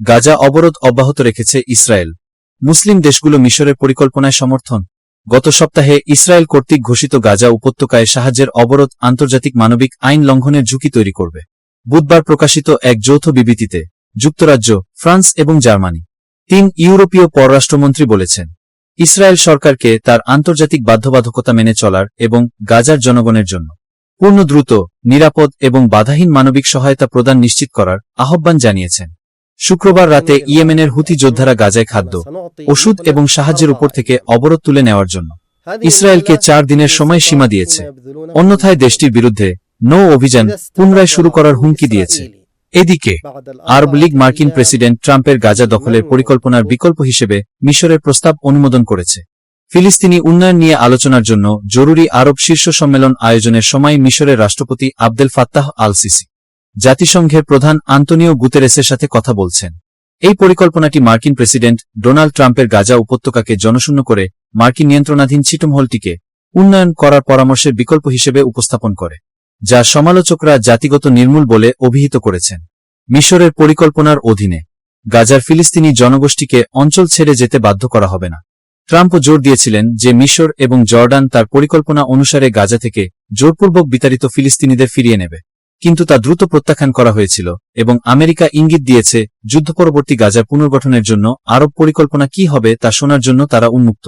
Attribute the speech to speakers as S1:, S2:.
S1: গাজা অবরোধ অব্যাহত রেখেছে ইসরায়েল। মুসলিম দেশগুলো মিশরের পরিকল্পনায় সমর্থন। গত সপ্তাহে ইসরায়েল কর্তৃক ঘোষিত গাজা উপত্যকায় সাহায্যের অবরোধ আন্তর্জাতিক মানবিক আইন লঙ্ঘনের ঝুঁকি তৈরি করবে। বুধবার প্রকাশিত এক যৌথ বিবৃতিতে যুক্তরাজ্য, ফ্রান্স এবং জার্মানি, তিন ইউরোপীয় পররাষ্ট্রমন্ত্রী বলেছেন, ইসরায়েল সরকারকে তার আন্তর্জাতিক বাধ্যবাধকতা মেনে চলার এবং গাজার জনগণের জন্য পূর্ণ দ্রুত, নিরাপদ এবং বাধাহীন মানবিক সহায়তা প্রদান নিশ্চিত করার আহ্বান জানিয়েছেন। শুক্রবার রাতে ইয়েমেনের হুতি যোদ্ধারা গাজায় খাদ্য, ওষুধ এবং সাহায্যের উপর থেকে অবরোধ তুলে নেওয়ার জন্য ইসরায়েলকে চার দিনের সময় সীমা দিয়েছে। অন্যথায় দেশটির বিরুদ্ধে নৌ অভিযান পুনরায় শুরু করার হুমকি দিয়েছে। এদিকে, আরব লীগ মার্কিন প্রেসিডেন্ট ট্রাম্পের গাজা দখলের পরিকল্পনার বিকল্প হিসেবে মিশরের প্রস্তাব অনুমোদন করেছে। ফিলিস্তিনি উন্নয়ন নিয়ে আলোচনার জন্য জরুরি আরব শীর্ষ সম্মেলন আয়োজনের সময় মিশরের রাষ্ট্রপতি আবদেল ফাত্তাহ আল সিসি জাতিসংঘের প্রধান আন্তনিও গুতেরেসের সাথে কথা বলছেন। এই পরিকল্পনাটি মার্কিন প্রেসিডেন্ট ডোনাল্ড ট্রাম্পের গাজা উপত্যকাকে জনশূন্য করে মার্কিন নিয়ন্ত্রণাধীন চিটমহলটিকে উন্নয়ন করার পরামর্শের বিকল্প হিসেবে উপস্থাপন করে, যা সমালোচকরা জাতিগত নির্মূল বলে অভিহিত করেছেন। মিশরের পরিকল্পনার অধীনে গাজার ফিলিস্তিনি জনগোষ্ঠীকে অঞ্চল ছেড়ে যেতে বাধ্য করা হবে না। ট্রাম্পও জোর দিয়েছিলেন যে মিশর এবং জর্ডান তার পরিকল্পনা অনুসারে গাজা থেকে জোরপূর্বক বিতাড়িত ফিলিস্তিনিদের ফিরিয়ে নেবে। কিন্তু তা দ্রুত প্রত্যাখ্যান করা হয়েছিল এবং আমেরিকা ইঙ্গিত দিয়েছে যুদ্ধ পরবর্তী গাজার পুনর্গঠনের জন্য আরব পরিকল্পনা কি হবে তা শোনার জন্য তারা উন্মুক্ত।